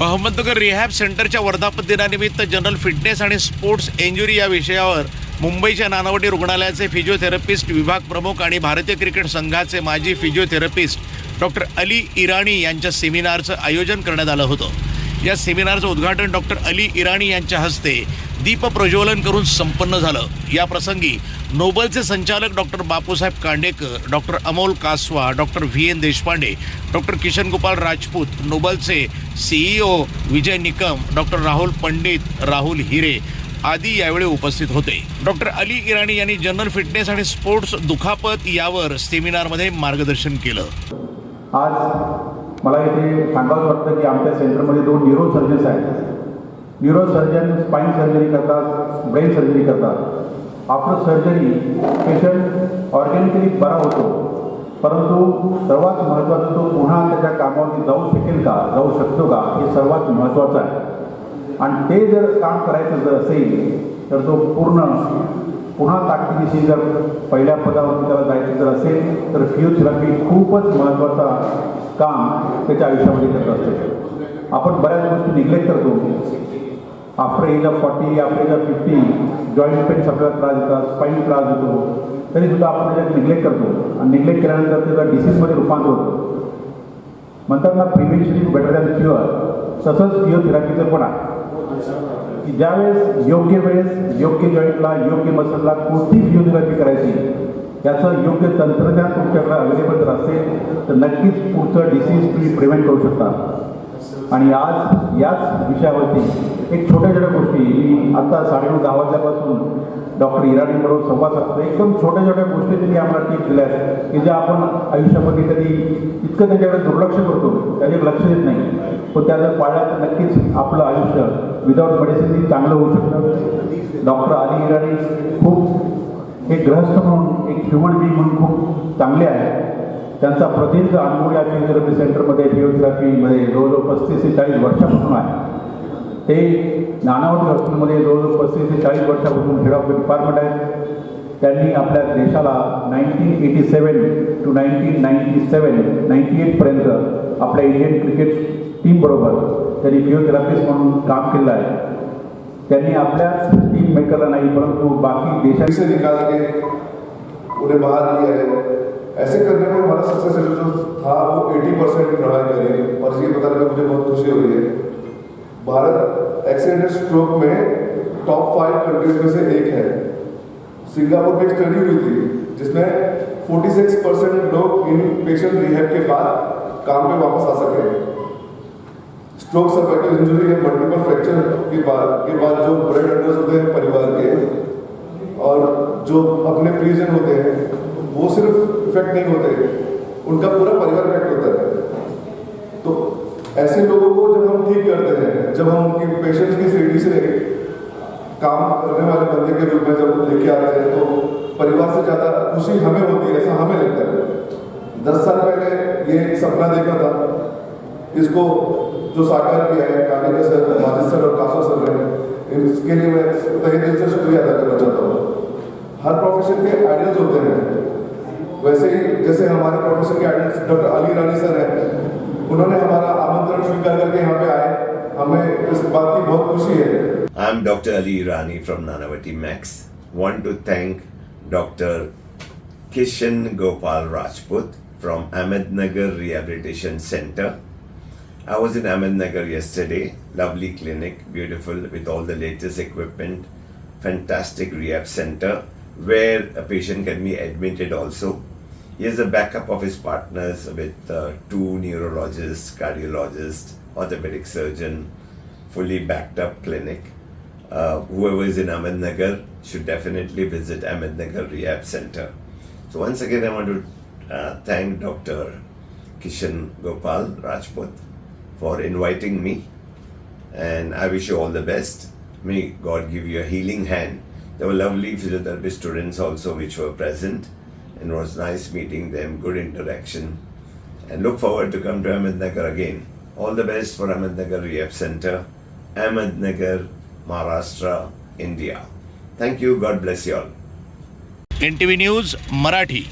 Ahmednagar rehab सेंटरच्या वर्धापन दिनानिमित्त जनरल फिटनेस आणि स्पोर्ट्स इंजुरी या विषयावर मुंबईच्या नानावटी रुग्णालयाचे फिजिओथेरपिस्ट विभाग प्रमुख आणि भारतीय क्रिकेट संघाचे माजी फिजिओथेरपिस्ट डॉक्टर अली इराणी यांच्या सेमिनारचं आयोजन करण्यात आलं होतं. या सेमिनारचं उद्घाटन डॉक्टर अली इराणी यांच्या हस्ते दीप प्रज्वलन करून संपन्न झालं. या प्रसंगी नोबलचे संचालक doctor Bapusaheb Kandekar doctor Amol Kasva doctor V N Deshpande doctor Kishan Gopal Rajput नोबलचे CEO Vijay Nikam doctor Rahul Pandit Rahul Hire आदी यावेळी उपस्थित होते. डॉक्टर अली इराणी यांनी जनरल फिटनेस आणि स्पोर्ट्स दुखापत यावर सेमिनारमध्ये मार्गदर्शन केलं. आज मला इथे सांगावं वाटतं की आमच्या सेंटरमध्ये दोन न्यूरो सर्जन्स आहेत. न्यूरो सर्जन स्पाईन सर्जरी करतात ब्रेन सर्जरी करतात. आफ्टर सर्जरी पेशंट ऑर्गॅनिकली बरा होतो. परंतु सर्वात महत्त्वाचं तो पुन्हा त्याच्या कामावरती जाऊ शकेल का जाऊ शकतो का हे सर्वात महत्त्वाचं आहे. आणि ते जर काम करायचं जर असेल तर तो पूर्ण पुन्हा ताकदीशी जर पहिल्या पदावरती त्याला जायचं जर असेल तर फिजिओथेरपी खूपच महत्त्वाचा काम त्याच्या आयुष्यामध्ये करत असते. आपण बऱ्याच गोष्टी निग्लेक्ट करतो. After age of forty after age of fifty joint pains आपल्याला त्रास देतात स्पाईन त्रास देतो. तरीसुद्धा आपण त्याच्यात निग्लेक्ट करतो. आणि निग्लेक्ट केल्यानंतर त्याचा डिसीजमध्ये रूपांतर होतं. म्हणतात ना prevention is better than cure तसंच फिओथेरापीचं पण आहे. की ज्यावेळेस योग्य वेळेस योग्य जॉईंटला योग्य मसलला कोणती फिओथेरापी करायची त्याचं योग्य तंत्रज्ञान तुमच्याकडे अवेलेबल जर असेल तर नक्कीच पुढचं डिसीज तुम्ही प्रिव्हेंट करू शकता. आणि आज याच विषयावरती एक छोट्या छोट्या गोष्टी. मी आता साडेनऊ दहा वाजल्यापासून डॉक्टर इराणीबरोबर संवाद साधतो. एकदम छोट्या छोट्या गोष्टी त्यांनी आम्हाला टिप्स दिल्या आहेत की ज्या आपण आयुष्यामध्ये कधी इतकं त्याच्याकडे दुर्लक्ष करतो त्याच्याकडे लक्ष देत नाही. पण त्या जर पाळल्या तर नक्कीच आपलं आयुष्य विदाऊट मेडिसिन चांगलं होऊ शकतं. डॉक्टर अली इराणी खूप एक ग्रहस्थ म्हणून एक ह्युमन बिंग म्हणून खूप चांगले आहे त्यांचा प्रदीर्घ अनुभव या फिजिओथेरपी सेंटरमध्ये फिजिओथेरपीमध्ये जवळजवळ पस्तीस ते चाळीस वर्षापासून आहे. ते नानावटी हॉस्पिटलमध्ये जवळजवळ पस्तीस ते चाळीस वर्षापासून हेड ऑफ डिपार्टमेंट आहे. त्यांनी आपल्या देशाला nineteen eighty seven to nineteen ninety seven ninety एटपर्यंत आपल्या इंडियन क्रिकेट टीमबरोबर त्यांनी फिजिओथेरपिस्ट म्हणून काम केलं आहे. त्यांनी आपल्याच टीम मेकरला नाही परंतु बाकी देशाचे निकाल के उन्हें बाहर है ऐसे करने में हमारा सक्सेस रेट जो था, वो 80 परसेंट रहा है और ये बताने में मुझे बहुत खुशी हो रही है। भारत एक्सीडेंट स्ट्रोक में टॉप फाइव कंट्रीज़ में से एक है। सिंगापुर में स्टडी हुई थी, जिसमें 46 परसेंट लोग इन पेशेंट रिहैब के बाद काम पे वापस आ सके। स्ट्रोक सर्वाइकल इंजरी या मल्टीपल फ्रैक्चर के बाद के बाद जो ब्रेड अंडर्स होते हैं परिवार के, और जो अपने प्रिजन होते हैं, वो सिर्फ़ इफ़ेक्ट नहीं होते, उनका पूरा परिवार इफ़ेक्ट होता है। तो ऐसे लोगों को जब हम ठीक करते हैं, जब हम उनकी पेशेंट्स की सीढ़ी से काम करने वाले बंदे के रूप में जब लेके आते हैं तो परिवार से ज़्यादा खुशी हमें होती है, ऐसा हमें लगता है। दस साल पहले ये एक सपना देखा था, इसको जो साकार किया है कानिका सर माजिद सर और कासो सर ने इसके लिए मैं तहे दिल से शुक्रिया अदा करना चाहता हूँ। हर प्रोफेशन के आइडियल्स होते ही। जैसे हमारे प्रोफेशन के ideals doctor Ali Rani sir हैं उन्होंने हमारा आमंत्रण स्वीकार करके यहाँ पे आए हमें इस बात की बहुत खुशी है I'm Dr. Ali Irani from Nanavati Max. Want to thank Dr. Kishan Gopal Rajput from Ahmednagar Rehabilitation Center. I was in Ahmednagar yesterday. Lovely clinic, beautiful with all the latest equipment. Fantastic rehab center where a patient can be admitted also. He has a backup of his partners with uh, two neurologists, cardiologists, orthopedic surgeon, fully backed up clinic. Uh, whoever is in Ahmednagar should definitely visit Ahmednagar Rehab Center. So once again, I want to uh, thank Dr. Kishan Gopal Rajput for inviting me, and I wish you all the best. May God give you a healing hand. There were lovely physiotherapy students also which were present, and it was nice meeting them. Good interaction, and look forward to come to Ahmednagar again. All the best for Ahmednagar Rehab Center, Ahmednagar, Maharashtra, India. Thank you. God bless you all. N T V news Marathi